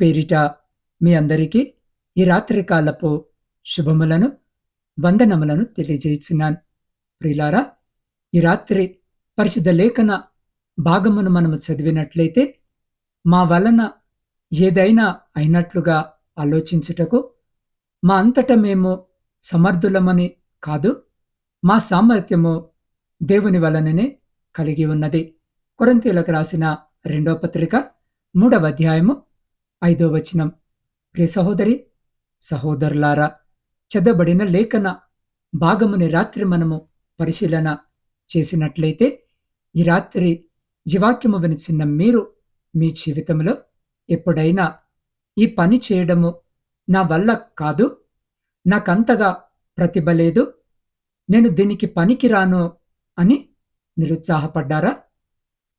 పేరిట మీ అందరికీ ఈ రాత్రి కాలపు శుభములను వందనములను తెలియజేస్తున్నాను. ప్రిలారా ఈ రాత్రి పరిశుద్ధ లేఖన భాగమును మనము చదివినట్లయితే మా వలన ఏదైనా అయినట్లుగా ఆలోచించుటకు మా అంతట మేము సమర్థులమని కాదు మా సామర్థ్యము దేవుని వలననే కలిగి ఉన్నది. కొరంతీలకు రాసిన రెండో పత్రిక మూడవ అధ్యాయము ఐదో వచనం. ప్రే సహోదరి సహోదరులారా చదబడిన లేఖన భాగముని రాత్రి మనము పరిశీలన చేసినట్లయితే ఈ రాత్రి జీవాక్యము వినిచిన్న మీరు మీ జీవితంలో ఎప్పుడైనా ఈ పని చేయడము నా వల్ల కాదు? నాకంతగా ప్రతిభ లేదు? నేను దీనికి పనికిరాను అని నిరుత్సాహపడ్డారా?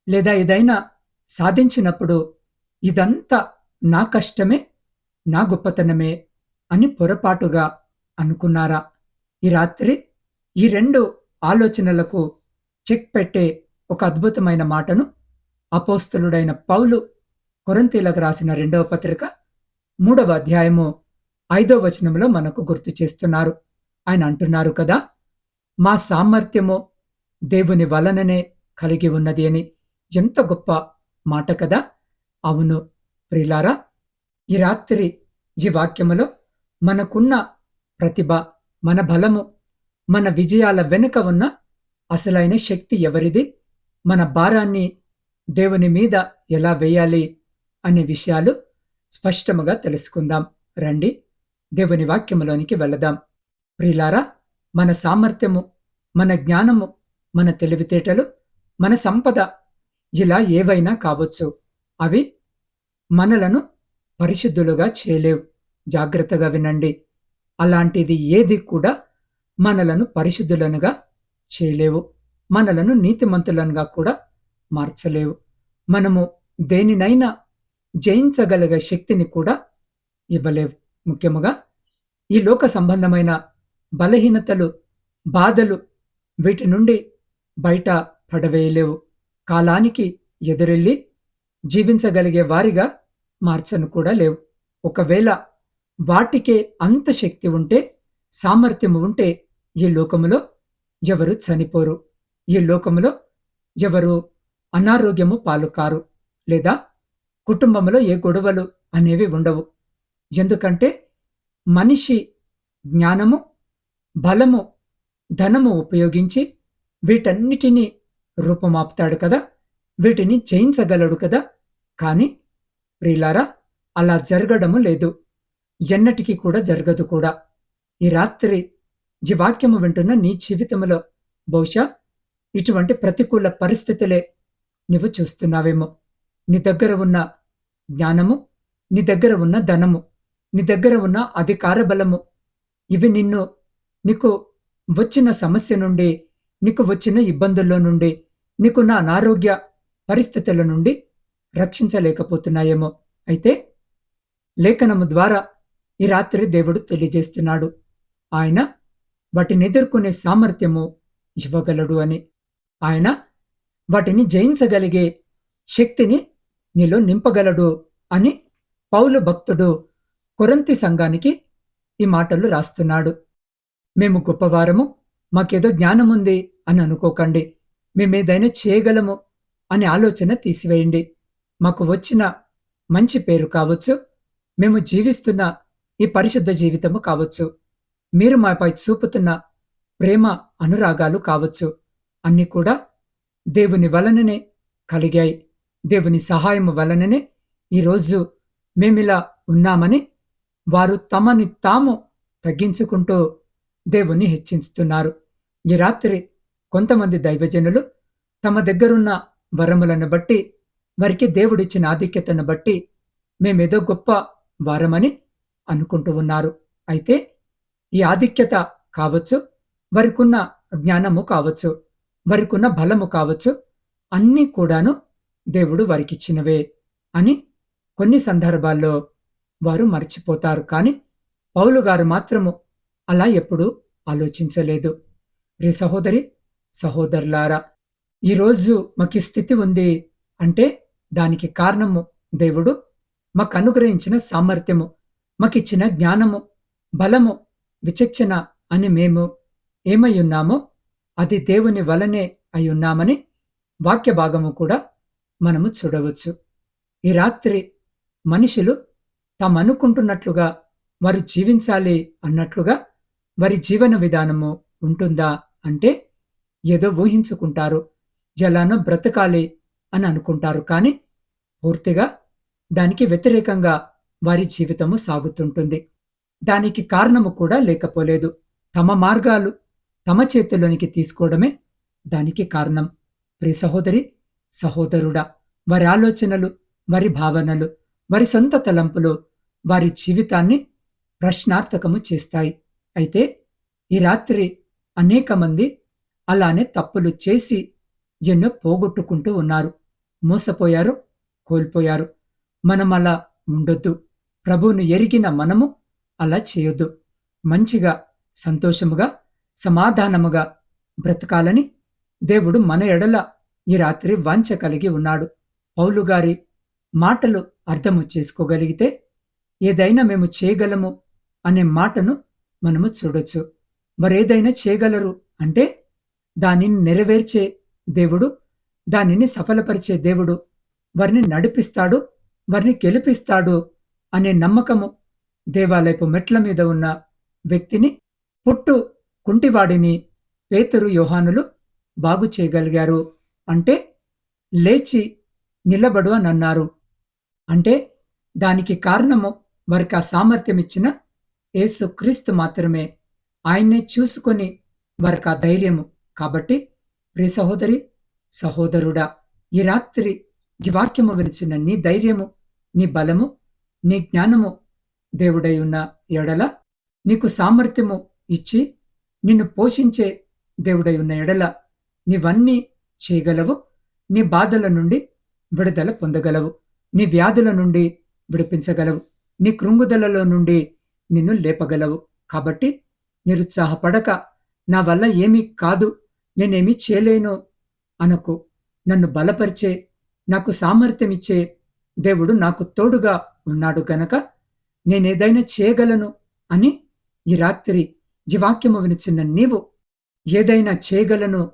లేదా ఏదైనా సాధించినప్పుడు ఇదంతా నా కష్టమే నా గొప్పతనమే అని పొరపాటుగా అనుకున్నారా? ఈ రాత్రి ఈ రెండు ఆలోచనలకు చెక్ పెట్టే ఒక అద్భుతమైన మాటను అపోస్తలుడైన పౌలు కొరంతీలకు రాసిన రెండవ పత్రిక మూడవ అధ్యాయము ఐదవ వచనంలో మనకు గుర్తు చేస్తున్నారు. ఆయన అంటున్నారు కదా మా సామర్థ్యము దేవుని వలననే కలిగి ఉన్నది అని. ఎంత గొప్ప మాట కదా! అవును ప్రిలారా ఈ రాత్రి ఈ వాక్యములో మనకున్న ప్రతిభ మన బలము మన విజయాల వెనుక ఉన్న అసలైన శక్తి ఎవరిది? మన భారాన్ని దేవుని మీద ఎలా వేయాలి అనే విషయాలు స్పష్టముగా తెలుసుకుందాం. రండి దేవుని వాక్యములోనికి వెళదాం. ప్రిలారా మన సామర్థ్యము మన జ్ఞానము మన తెలివితేటలు మన సంపద ఇలా ఏవైనా కావచ్చు. అవి మనలను పరిశుద్ధులుగా చేయలేవు. జాగ్రత్తగా వినండి. అలాంటిది ఏది కూడా మనలను పరిశుద్ధులనుగా చేయలేవు. మనలను నీతిమంతులనుగా కూడా మార్చలేవు. మనము దేనినైనా జయించగలిగే శక్తిని కూడా ఇవ్వలేవు. ముఖ్యముగా ఈ లోక సంబంధమైన బలహీనతలు బాధలు వీటి నుండి బయట పడవేయలేవు. కాలానికి ఎదురెళ్ళి జీవించగలిగే వారిగా మార్చను కూడా లేవు. ఒకవేళ వాటికే అంత శక్తి ఉంటే సామర్థ్యము ఉంటే ఈ లోకములో ఎవరు చనిపోరు. ఈ లోకములో ఎవరు అనారోగ్యము పాలు కారు లేదా కుటుంబంలో ఏ గొడవలు అనేవి ఉండవు. ఎందుకంటే మనిషి జ్ఞానము బలము ధనము ఉపయోగించి వీటన్నిటినీ రూపమాపుతాడు కదా వీటిని జయించగలడు కదా కాని ప్రిలారా అలా జరగడము లేదు. ఎన్నటికీ కూడా జరగదు కూడా. ఈ రాత్రి ఈ వాక్యము వింటున్న నీ జీవితంలో బహుశా ఇటువంటి ప్రతికూల పరిస్థితులే నువ్వు చూస్తున్నావేమో. నీ దగ్గర ఉన్న జ్ఞానము నీ దగ్గర ఉన్న ధనము నీ దగ్గర ఉన్న అధికార బలము ఇవి నిన్ను నీకు వచ్చిన సమస్య నుండి నీకు వచ్చిన ఇబ్బందుల్లో నుండి నీకున్న అనారోగ్య పరిస్థితుల నుండి రక్షించలేకపోతున్నాయేమో. అయితే లేఖనము ద్వారా ఈ రాత్రి దేవుడు తెలియజేస్తున్నాడు. ఆయన వాటిని ఎదుర్కొనే సామర్థ్యము ఇవ్వగలడు అని. ఆయన వాటిని జయించగలిగే శక్తిని నీలో నింపగలడు అని పౌలు భక్తుడు కొరంతి సంఘానికి ఈ మాటలు రాస్తున్నాడు. మేము గొప్పవారము మాకేదో జ్ఞానముంది అని అనుకోకండి. మేమేదైనా చేయగలము అనే ఆలోచన తీసివేయండి. మాకు వచ్చిన మంచి పేరు కావచ్చు. మేము జీవిస్తున్న ఈ పరిశుద్ధ జీవితము కావచ్చు. మీరు మాపై చూపుతున్న ప్రేమ అనురాగాలు కావచ్చు. అన్నీ కూడా దేవుని వలననే కలిగాయి. దేవుని సహాయము వలననే ఈరోజు మేమిలా ఉన్నామని వారు తమని తాము తగ్గించుకుంటూ దేవుని హెచ్చించుతున్నారు. ఈ రాత్రి కొంతమంది దైవజనులు తమ దగ్గరున్న వరములను బట్టి వారికి దేవుడిచ్చిన ఆధిక్యతను బట్టి మేమేదో గొప్ప వారమని అనుకుంటూ ఉన్నారు. అయితే ఈ ఆధిక్యత కావచ్చు వారికున్న జ్ఞానము కావచ్చు వారికున్న బలము కావచ్చు అన్నీ కూడాను దేవుడు వారికిచ్చినవే అని కొన్ని సందర్భాల్లో వారు మర్చిపోతారు. కాని పౌలు గారు మాత్రము అలా ఎప్పుడూ ఆలోచించలేదు. రే సహోదరి సహోదరులారా ఈరోజు మాకు స్థితి ఉంది అంటే దానికి కారణము దేవుడు. మాకు అనుగ్రహించిన సామర్థ్యము మాకిచ్చిన జ్ఞానము బలము విచక్షణ అని మేము ఏమై ఉన్నామో అది దేవుని వలనే అయి ఉన్నామని వాక్య భాగము కూడా మనము చూడవచ్చు. ఈ రాత్రి మనుషులు తాము అనుకుంటున్నట్లుగా వారు జీవించాలి అన్నట్లుగా వారి జీవన విధానము ఉంటుందా అంటే ఏదో ఊహించుకుంటారు. ఎలానో బ్రతకాలి అని అనుకుంటారు కానీ పూర్తిగా దానికి వ్యతిరేకంగా వారి జీవితము సాగుతుంటుంది. దానికి కారణము కూడా లేకపోలేదు. తమ మార్గాలు తమ చేతిలోనికి తీసుకోవడమే దానికి కారణం. ప్రి సహోదరి సహోదరుడా వారి ఆలోచనలు వారి భావనలు వారి సొంత తలంపులు వారి జీవితాన్ని ప్రశ్నార్థకము చేస్తాయి. అయితే ఈ రాత్రి అనేక మంది అలానే తప్పులు చేసి ఎన్నో పోగొట్టుకుంటూ ఉన్నారు. మోసపోయారు కోల్పోయారు. మనం అలా ఉండొద్దు. ప్రభువును ఎరిగిన మనము అలా చేయొద్దు. మంచిగా సంతోషముగా సమాధానముగా బ్రతకాలని దేవుడు మన ఎడల ఈ రాత్రి వాంఛ కలిగి ఉన్నాడు. పౌలు గారి మాటలు అర్థము చేసుకోగలిగితే ఏదైనా మేము చేయగలము అనే మాటను మనము చూడొచ్చు. మరేదైనా చేయగలరు అంటే దానిని నెరవేర్చే దేవుడు దానిని సఫలపరిచే దేవుడు వారిని నడిపిస్తాడు వారిని గెలిపిస్తాడు అనే నమ్మకము దేవాలయపు మెట్ల మీద ఉన్న వ్యక్తిని పుట్టు కుంటివాడిని పేతురు యోహానులు బాగు చేయగలిగారు. అంటే లేచి నిలబడు అని అన్నారు. అంటే దానికి కారణము వారికి ఆ సామర్థ్యం ఇచ్చిన యేసు క్రీస్తు మాత్రమే. ఆయన్నే చూసుకొని వారికి ఆ ధైర్యము. కాబట్టి ప్రి సహోదరి సహోదరుడా ఈ రాత్రి జీవాక్యము విలిచిన నీ ధైర్యము నీ బలము నీ జ్ఞానము దేవుడై ఉన్న ఎడల నీకు సామర్థ్యము ఇచ్చి నిన్ను పోషించే దేవుడై ఉన్న ఎడల నీవన్నీ చేయగలవు. నీ బాధల నుండి విడుదల పొందగలవు. నీ వ్యాధుల నుండి విడిపించగలవు. నీ కృంగుదలలో నుండి నిన్ను లేపగలవు. కాబట్టి నిరుత్సాహపడక నా వల్ల ఏమీ కాదు నేనేమీ చేయలేను అనకు నన్ను బలపరిచే నాకు సామర్థ్యం ఇచ్చే దేవుడు నాకు తోడుగా ఉన్నాడు గనక నేనేదైనా చేయగలను అని ఈ రాత్రి జీవాక్యము వినిచిన నీవు ఏదైనా చేయగలను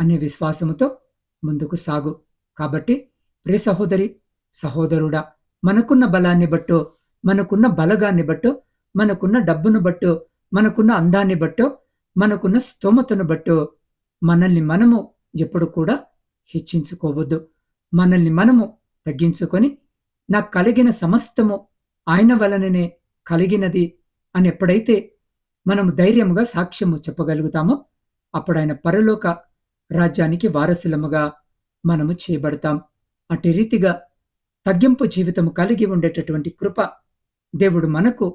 అనే విశ్వాసముతో ముందుకు సాగు. కాబట్టి ప్రే సహోదరి సహోదరుడా మనకున్న బలాన్ని బట్టో మనకున్న బలగాన్ని బట్టో మనకున్న డబ్బును బట్టో మనకున్న అందాన్ని బట్టో మనకున్న స్తోమతను బట్టో మనల్ని మనము ఎప్పుడు కూడా హెచ్చించుకోవద్దు. మనల్ని మనము తగ్గించుకొని నాకు కలిగిన సమస్తము ఆయన వలననే కలిగినది అని ఎప్పుడైతే మనము ధైర్యముగా సాక్ష్యము చెప్పగలుగుతామో అప్పుడు ఆయన పరలోక రాజ్యానికి వారసులముగా మనము చేయబడతాం. అటు రీతిగా తగ్గింపు జీవితము కలిగి ఉండేటటువంటి కృప దేవుడు మనకు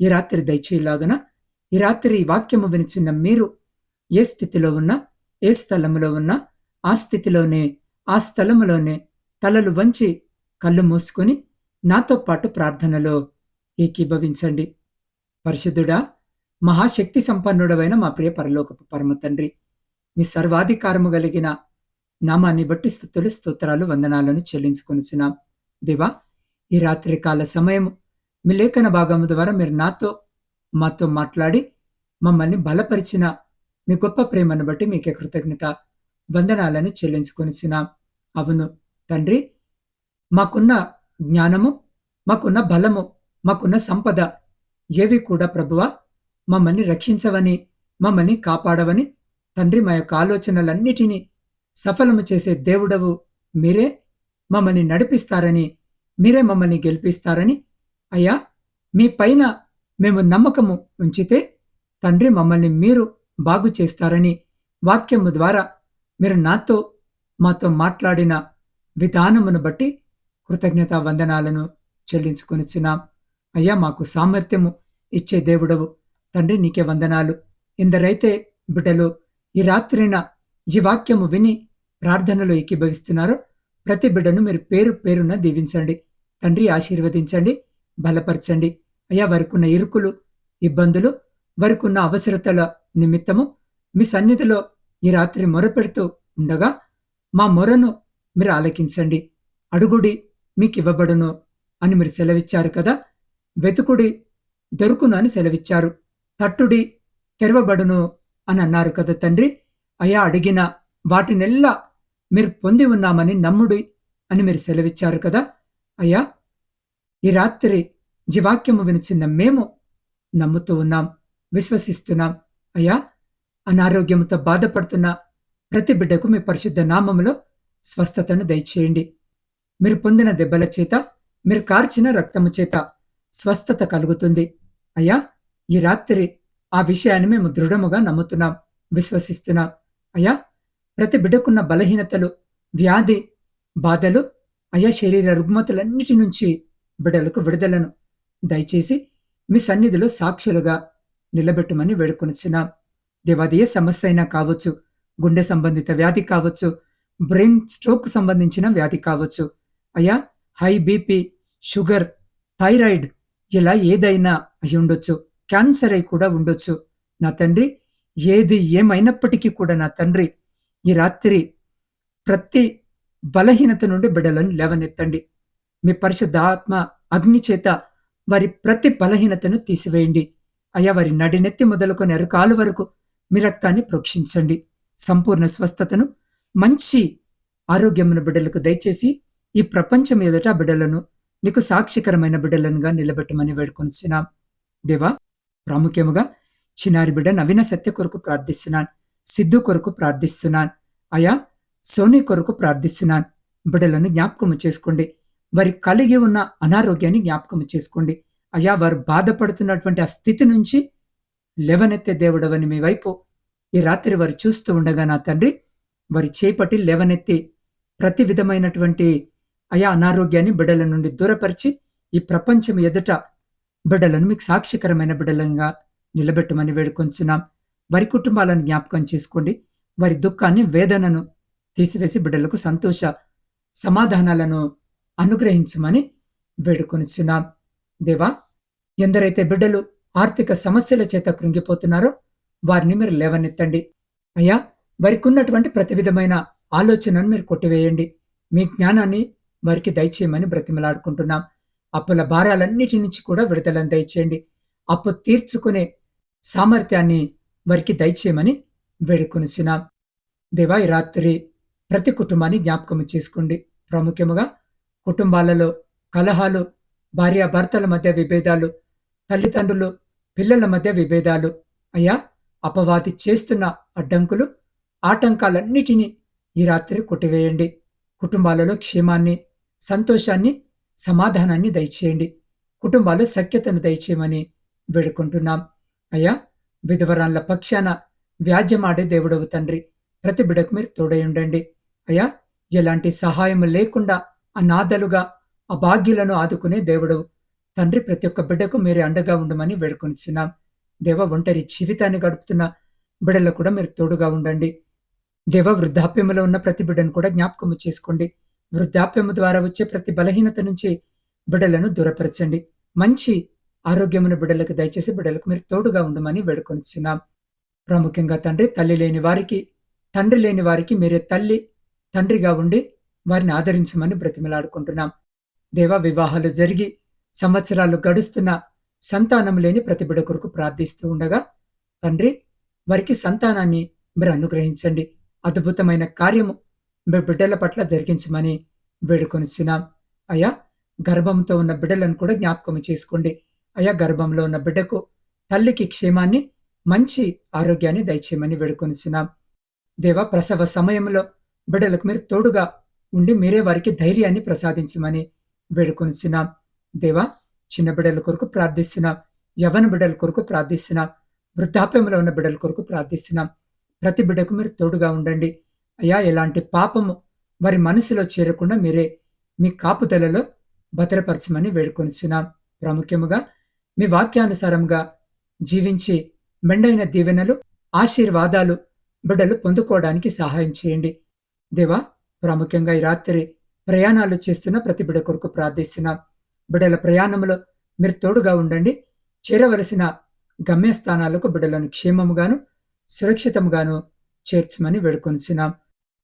ఈ రాత్రి దయచేయలాగన ఈ రాత్రి ఈ వాక్యము వినిచిన మీరు ఏ స్థితిలో ఉన్నా ఏ స్థలములో ఉన్నా ఆ స్థితిలోనే ఆ స్థలములోనే తలలు వంచి కళ్ళు మూసుకొని నాతో పాటు ప్రార్థనలో ఏకీభవించండి. పరిశుద్ధుడా మహాశక్తి సంపన్నుడవైన మా ప్రియ పరలోకపు పరమ తండ్రి మీ సర్వాధికారము కలిగిన నామాన్ని బట్టి స్థుతులు స్తోత్రాలు వందనాలను చెల్లించుకొనిచున్నాం. దేవా ఈ రాత్రి కాల సమయము మీ లేఖన భాగము ద్వారా మీరు నాతో మాతో మాట్లాడి మమ్మల్ని బలపరిచిన మీ గొప్ప ప్రేమను బట్టి మీకే కృతజ్ఞత వందనాలను చెల్లించుకొనిచున్నాం. అవును తండ్రి మాకున్న జ్ఞానము మాకున్న బలము మాకున్న సంపద ఏవి కూడా ప్రభువా మమ్మల్ని రక్షించవని మమ్మల్ని కాపాడవని తండ్రి మా యొక్క ఆలోచనలన్నిటినీ సఫలము చేసే దేవుడవు మీరే మమ్మల్ని నడిపిస్తారని మీరే మమ్మల్ని గెలిపిస్తారని అయ్యా మీ పైన మేము నమ్మకము ఉంచితే తండ్రి మమ్మల్ని మీరు బాగు చేస్తారని వాక్యము ద్వారా మీరు నాతో మాతో మాట్లాడిన విధానమును బట్టి కృతజ్ఞత వందనాలను చెల్లించుకొనిచున్నాం. అయ్యా మాకు సామర్థ్యము ఇచ్చే దేవుడవు. తండ్రి నీకే వందనాలు. ఎందరైతే బిడ్డలు ఈ రాత్రిన ఈ వాక్యము విని ప్రార్థనలో ఏకీభవిస్తున్నారో ప్రతి బిడ్డను మీరు పేరు పేరున దీవించండి. తండ్రి ఆశీర్వదించండి బలపరచండి. అయ్యా వారికున్న ఇరుకులు ఇబ్బందులు వారికున్న అవసరతల నిమిత్తము మీ సన్నిధిలో ఈ రాత్రి మొరపెడుతూ ఉండగా మా మొరను మీరు ఆలకించండి. అడుగుడి మీకివ్వబడును అని మీరు సెలవిచ్చారు కదా? వెతుకుడి దొరుకును అని సెలవిచ్చారు. తట్టుడి తెరవబడును అని అన్నారు కదా తండ్రి? అయా అడిగిన వాటినెల్లా మీరు పొంది ఉన్నామని నమ్ముడి అని మీరు సెలవిచ్చారు కదా? అయ్యా ఈ రాత్రి జీవాక్యము వినిచిన్న మేము నమ్ముతూ ఉన్నాం విశ్వసిస్తున్నాం. అయ్యా అనారోగ్యముతో బాధపడుతున్న ప్రతి బిడ్డకు మీ పరిశుద్ధ నామములో స్వస్థతను దయచేయండి. మీరు పొందిన దెబ్బల చేత మీరు కార్చిన రక్తము చేత స్వస్థత కలుగుతుంది. అయ్యా ఈ రాత్రి ఆ విషయాన్ని మేము దృఢముగా నమ్ముతున్నాం విశ్వసిస్తున్నాం. అయ్యా ప్రతి బిడ్డకున్న బలహీనతలు వ్యాధి బాధలు అయా శరీర రుగ్మతలన్నిటి నుంచి బిడ్డలకు విడుదలను. దయచేసి మీ సన్నిధిలో సాక్షులుగా నిలబెట్టమని వేడుకొనిచున్నాం. దేవాది ఏ సమస్య అయినా కావచ్చు గుండె సంబంధిత వ్యాధి కావచ్చు బ్రెయిన్ స్ట్రోక్ సంబంధించిన వ్యాధి కావచ్చు. అయ్యా హై బీపీ షుగర్ థైరాయిడ్ ఇలా ఏదైనా అయి ఉండొచ్చు. క్యాన్సర్ అయి కూడా ఉండొచ్చు. నా తండ్రి ఏది ఏమైనప్పటికీ కూడా నా తండ్రి ఈ రాత్రి ప్రతి బలహీనత నుండి బిడ్డలను లేవనెత్తండి. మీ పరిశుద్ధ ఆత్మ అగ్ని చేత వారి ప్రతి బలహీనతను తీసివేయండి. అయ్యా వారి నడినెత్తి మొదలుకొని అరకాలు వరకు మీ రక్తాన్ని ప్రోక్షించండి. సంపూర్ణ స్వస్థతను మంచి ఆరోగ్యమున బిడ్డలకు దయచేసి ఈ ప్రపంచం ఎదుట బిడ్డలను నీకు సాక్షికరమైన బిడ్డలనుగా నిలబెట్టమని వేడుకొనిచ్చినాం దేవా ప్రాముఖ్యముగా చిన్నారి బిడ్డ నవీన సత్య కొరకు ప్రార్థిస్తున్నాను. సిద్ధు కొరకు ప్రార్థిస్తున్నాను. అయా సోనీ కొరకు ప్రార్థిస్తున్నాను. బిడ్డలను జ్ఞాపకము చేసుకోండి. వారి కలిగి ఉన్న అనారోగ్యాన్ని జ్ఞాపకము చేసుకోండి. అయా వారు బాధపడుతున్నటువంటి ఆ స్థితి నుంచి లేవనెత్తే దేవుడవని మీ వైపు ఈ రాత్రి వారు చూస్తూ ఉండగా నా తండ్రి వారి చేపట్టి లేవనెత్తి ప్రతి విధమైనటువంటి అయా అనారోగ్యాన్ని బిడ్డల నుండి దూరపరిచి ఈ ప్రపంచం ఎదుట బిడ్డలను మీకు సాక్షికరమైన బిడ్డలంగా నిలబెట్టమని వేడుకొంచున్నాం. వారి కుటుంబాలను జ్ఞాపకం చేసుకోండి. వారి దుఃఖాన్ని వేదనను తీసివేసి బిడ్డలకు సంతోష సమాధానాలను అనుగ్రహించమని వేడుకొనిచున్నాం దేవా ఎందరైతే బిడ్డలు ఆర్థిక సమస్యల చేత కృంగిపోతున్నారో. వారిని మీరు లేవనెత్తండి. అయ్యా వారికి ఉన్నటువంటి ప్రతి విధమైన ఆలోచనను మీరు కొట్టివేయండి. మీ జ్ఞానాన్ని వారికి దయచేయమని బ్రతిమలాడుకుంటున్నాం. అప్పుల భారాలన్నిటి నుంచి కూడా విడుదలను దయచేయండి. అప్పు తీర్చుకునే సామర్థ్యాన్ని వారికి దయచేయమని వేడుకొనిచున్నాం. దేవా ఈ రాత్రి ప్రతి కుటుంబాన్ని జ్ఞాపకం చేసుకోండి. ప్రాముఖ్యముగా కుటుంబాలలో కలహాలు భార్యాభర్తల మధ్య విభేదాలు తల్లిదండ్రులు పిల్లల మధ్య విభేదాలు అయ్యా అపవాది చేస్తున్న అడ్డంకులు ఆటంకాలన్నిటినీ ఈ రాత్రి కొట్టివేయండి. కుటుంబాలలో క్షేమాన్ని సంతోషాన్ని సమాధానాన్ని దయచేయండి. కుటుంబాలు సఖ్యతను దయచేయమని వేడుకుంటున్నాం. అయ్యా విధవరాన్ల పక్షాన వ్యాజ్యమాడే దేవుడవు తండ్రి ప్రతి బిడకు మీరు తోడై ఉండండి. అయ్యా ఎలాంటి సహాయం లేకుండా అనాథలుగా అభాగ్యులను ఆదుకునే దేవుడవు తండ్రి ప్రతి ఒక్క బిడ్డకు మీరే అండగా ఉండమని వేడుకొనిచున్నాం. దేవ ఒంటరి జీవితాన్ని గడుపుతున్న బిడ్డలు కూడా మీరు తోడుగా ఉండండి. దేవ వృద్ధాప్యములో ఉన్న ప్రతి బిడ్డను కూడా జ్ఞాపకము చేసుకోండి. వృద్ధాప్యము ద్వారా వచ్చే ప్రతి బలహీనత నుంచి బిడ్డలను దూరపరచండి. మంచి ఆరోగ్యమును బిడ్డలకు దయచేసి బిడ్డలకు మీరు తోడుగా ఉండమని వేడుకొనిచున్నాం. ప్రాముఖ్యంగా తండ్రి తల్లి లేని వారికి తండ్రి లేని వారికి మీరే తల్లి తండ్రిగా ఉండి వారిని ఆదరించమని బ్రతిమలాడుకుంటున్నాం. దేవ వివాహాలు జరిగి సంవత్సరాలు గడుస్తున్న సంతానం లేని ప్రతి బిడ్డ కొరకు ప్రార్థిస్తూ ఉండగా తండ్రి వారికి సంతానాన్ని మీరు అనుగ్రహించండి. అద్భుతమైన కార్యము మీ బిడ్డల పట్ల జరిగించమని వేడుకొనిచ్చినాం అయ్యా గర్భంతో ఉన్న బిడ్డలను కూడా జ్ఞాపకం చేసుకోండి. అయా గర్భంలో ఉన్న బిడ్డకు తల్లికి క్షేమాన్ని మంచి ఆరోగ్యాన్ని దయచేయమని వేడుకొనిచున్నాం. దేవ ప్రసవ సమయంలో బిడ్డలకు మీరు తోడుగా ఉండి మీరే వారికి ధైర్యాన్ని ప్రసాదించమని వేడుకొనిచున్నాం. దేవా చిన్న బిడ్డల కొరకు ప్రార్థిస్తున్నాం యవన బిడ్డల కొరకు ప్రార్థిస్తున్నాం వృద్ధాప్యంలో ఉన్న బిడ్డల కొరకు ప్రార్థిస్తున్నాం. ప్రతి బిడ్డకు మీరు తోడుగా ఉండండి. అయ్యా ఎలాంటి పాపము వారి మనసులో చేరకుండా మీరే మీ కాపుదలలో భద్రపరచమని వేడుకొనిచున్నాం. ప్రాముఖ్యముగా మీ వాక్యానుసారంగా జీవించి మెండైన దీవెనలు ఆశీర్వాదాలు బిడ్డలు పొందుకోవడానికి సహాయం చేయండి. దేవా ప్రాముఖ్యంగా ఈ రాత్రి ప్రయాణాలు చేస్తున్న ప్రతి బిడ్డ కొరకు ప్రార్థిస్తున్నాం. బిడ్డల ప్రయాణంలో మీరు తోడుగా ఉండండి. చేరవలసిన గమ్యస్థానాలకు బిడ్డలను క్షేమముగాను సురక్షితముగాను చేర్చమని వేడుకొనిచున్నాం.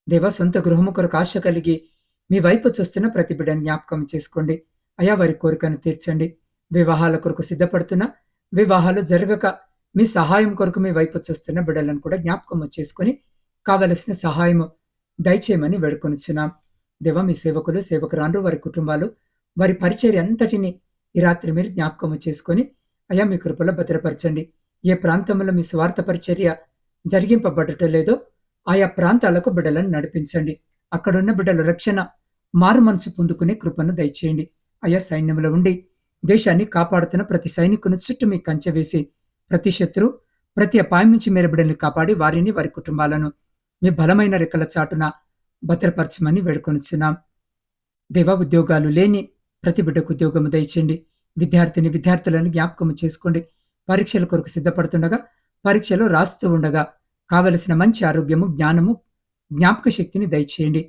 దేవ సొంత గృహము కొరకు ఆశ కలిగి మీ వైపు చూస్తున్న ప్రతి బిడ్డని జ్ఞాపకం చేసుకోండి. అయా వారి కోరికను తీర్చండి. వివాహాల కొరకు సిద్ధపడుతున్న వివాహాలు జరగక మీ సహాయం కొరకు మీ వైపు చూస్తున్న బిడ్డలను కూడా జ్ఞాపకం చేసుకుని కావలసిన సహాయము దయచేయమని వేడుకొనిచున్నాం. దేవ మీ సేవకులు సేవకురాండ్రు వారి కుటుంబాలు వారి పరిచర్య అంతటిని ఈ రాత్రి మీరు జ్ఞాపకము చేసుకొని అయా మీ కృపలో భద్రపరచండి. ఏ ప్రాంతంలో మీ స్వార్థ పరిచర్య జరిగింపబడటం లేదో ఆయా ప్రాంతాలకు బిడ్డలను నడిపించండి. అక్కడున్న బిడ్డల రక్షణ మారు మనసు పొందుకునే కృపను దయచేయండి. అయా సైన్యంలో ఉండి దేశాన్ని కాపాడుతున్న ప్రతి సైనికుని చుట్టూ మీ కంచె వేసి ప్రతి శత్రు ప్రతి అపాయం నుంచి మీరు బిడ్డల్ని కాపాడి వారిని వారి కుటుంబాలను మీ బలమైన రెక్కల చాటున భద్రపరచమని వేడుకొనిచున్నాం. దేవ ఉద్యోగాలు లేని ప్రతి బిడ్డకు ఉద్యోగము దయచేయండి. విద్యార్థిని విద్యార్థులను జ్ఞాపకం చేసుకోండి. పరీక్షల కొరకు సిద్ధపడుతుండగా పరీక్షలు రాస్తూ ఉండగా కావలసిన మంచి ఆరోగ్యము జ్ఞానము జ్ఞాపక శక్తిని దయచేయండి.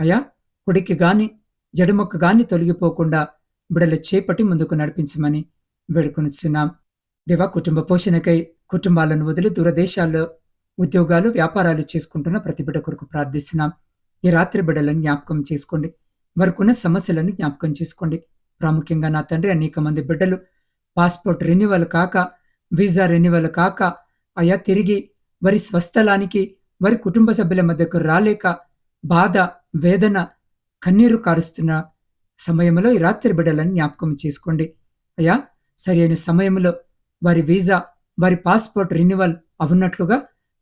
అయా కుడికి గాని జడుమొక్క గాని తొలగిపోకుండా బిడల చేపట్టి ముందుకు నడిపించమని వేడుకొనిచున్నాం. దేవా కుటుంబ పోషణకై కుటుంబాలను వదిలి దూరదేశాల్లో ఉద్యోగాలు వ్యాపారాలు చేసుకుంటున్న ప్రతి బిడ్డ కొరకు ప్రార్థిస్తున్నాం. ఈ రాత్రి బిడ్డలను జ్ఞాపకం చేసుకోండి. వారికున్న సమస్యలను జ్ఞాపకం చేసుకోండి. ప్రాముఖ్యంగా నా తండ్రి అనేక మంది బిడ్డలు పాస్పోర్ట్ రెన్యువల్ కాక వీసా రెన్యువల్ కాక అయా తిరిగి వారి స్వస్థలానికి వారి కుటుంబ సభ్యుల మధ్యకు రాలేక బాధ వేదన కన్నీరు కారుస్తున్న సమయంలో ఈ రాత్రి బిడ్డలను జ్ఞాపకం చేసుకోండి. అయ్యా సరైన సమయంలో వారి వీసా వారి పాస్పోర్ట్ రెన్యువల్ అవున్నట్లుగా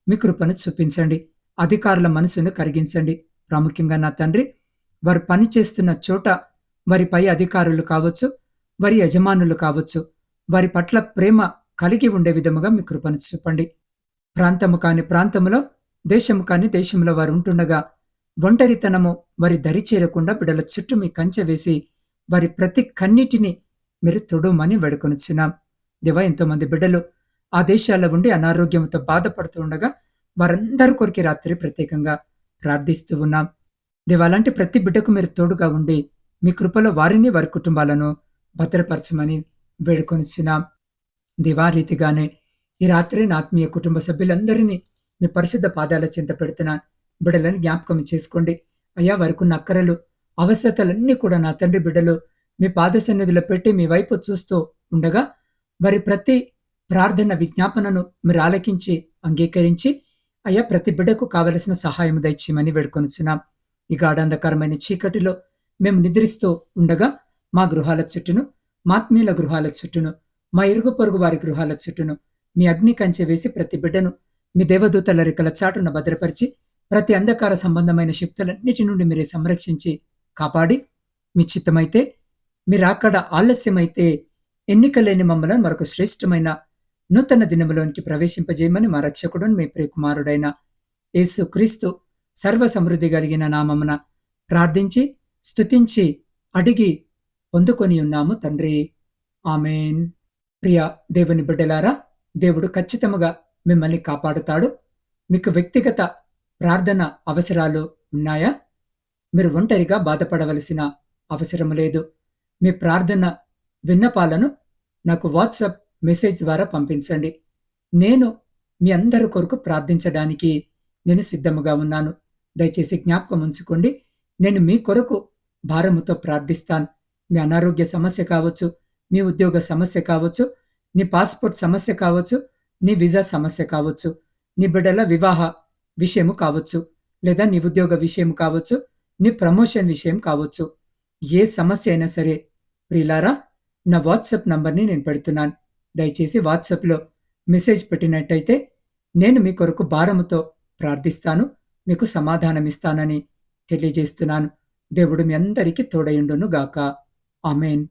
మీ కృపను చూపించండి. అధికారుల మనసును కరిగించండి. ప్రాముఖ్యంగా నా తండ్రి వారు పనిచేస్తున్న చోట వారి పై అధికారులు కావచ్చు వారి యజమానులు కావచ్చు వారి పట్ల ప్రేమ కలిగి ఉండే విధముగా మీ కృపను చూపండి. ప్రాంతము కాని ప్రాంతములో దేశము కాని దేశంలో వారు ఉంటుండగా ఒంటరితనము వారి దరి చేరకుండా బిడల చుట్టూ మీ కంచె వేసి వారి ప్రతి కన్నిటిని మీరు తొడుమని వేడుకొనిచున్నాం. దివా ఎంతోమంది బిడ్డలు ఆ దేశాల్లో ఉండి అనారోగ్యంతో బాధపడుతూ ఉండగా వారందరి కొరికి రాత్రి ప్రత్యేకంగా ప్రార్థిస్తూ ఉన్నాం. దేవాలంటే ప్రతి బిడ్డకు మీరు తోడుగా ఉండి మీ కృపలో వారిని వారి కుటుంబాలను భద్రపరచమని వేడుకొనిచున్నాం. దివా రీతిగానే ఈ రాత్రి నా ఆత్మీయ కుటుంబ సభ్యులందరినీ మీ పరిశుద్ధ పాదాల చింత పెడుతున్న బిడ్డలను జ్ఞాపకం చేసుకోండి. అయ్యా వారికున్న అక్కరలు అవసరతలన్నీ కూడా నా తండ్రి బిడ్డలు మీ పాద సన్నిధిలో పెట్టి మీ వైపు చూస్తూ ఉండగా వారి ప్రతి ప్రార్థన విజ్ఞాపనను మీరు ఆలకించి అంగీకరించి అయ్యా ప్రతి బిడ్డకు కావలసిన సహాయం దయచేయమని వేడుకొనిచున్నాం. ఈ గాఢాంధకారమైన చీకటిలో మేము నిద్రిస్తూ ఉండగా మా గృహాల చుట్టూను మాత్మీయుల గృహాల చుట్టూను మా ఇరుగు పొరుగు వారి గృహాల చుట్టూను మీ అగ్ని కంచె వేసి ప్రతి బిడ్డను మీ దేవదూతల రెక్కల చాటున భద్రపరిచి ప్రతి అంధకార సంబంధమైన శక్తులన్నిటి నుండి మీరే సంరక్షించి కాపాడి మీ చిత్తమైతే మీరు అక్కడ ఆలస్యమైతే ఎన్నికలేని మమ్మలను మరొక శ్రేష్టమైన నూతన దినములోనికి ప్రవేశింపజేయమని మా రక్షకుడు మీ ప్రియకుమారుడైన యేసు క్రీస్తు సర్వ సమృద్ధి కలిగిన నామమున ప్రార్థించి స్తుతించి అడిగి పొందుకొని ఉన్నాము తండ్రి. ఆమెన్. ప్రియ దేవుని బిడ్డలారా దేవుడు ఖచ్చితముగా మిమ్మల్ని కాపాడుతాడు. మీకు వ్యక్తిగత ప్రార్థన అవసరాలు ఉన్నాయా? మీరు ఒంటరిగా బాధపడవలసిన అవసరం లేదు. మీ ప్రార్థన విన్నపాలను నాకు వాట్సాప్ మెసేజ్ ద్వారా పంపించండి. నేను మీ అందరి కొరకు ప్రార్థించడానికి నేను సిద్ధముగా ఉన్నాను. దయచేసి జ్ఞాపకం ఉంచుకోండి. నేను మీ కొరకు భారముతో ప్రార్థిస్తాను. మీ అనారోగ్య సమస్య కావచ్చు మీ ఉద్యోగ సమస్య కావచ్చు నీ పాస్పోర్ట్ సమస్య కావచ్చు నీ వీసా సమస్య కావచ్చు నీ బిడ్డల వివాహ విషయము కావచ్చు లేదా నీ ఉద్యోగ విషయం కావచ్చు నీ ప్రమోషన్ విషయం కావచ్చు. ఏ సమస్య అయినా సరే ప్రిలారా నా వాట్సాప్ నంబర్ని నేను పెడుతున్నాను. దయచేసి వాట్సాప్లో మెసేజ్ పెట్టినట్టయితే నేను మీ కొరకు భారముతో ప్రార్థిస్తాను. మీకు సమాధానం ఇస్తానని తెలియజేస్తున్నాను. దేవుడు మీ అందరికీ తోడయుండును గాక ఆమెన్.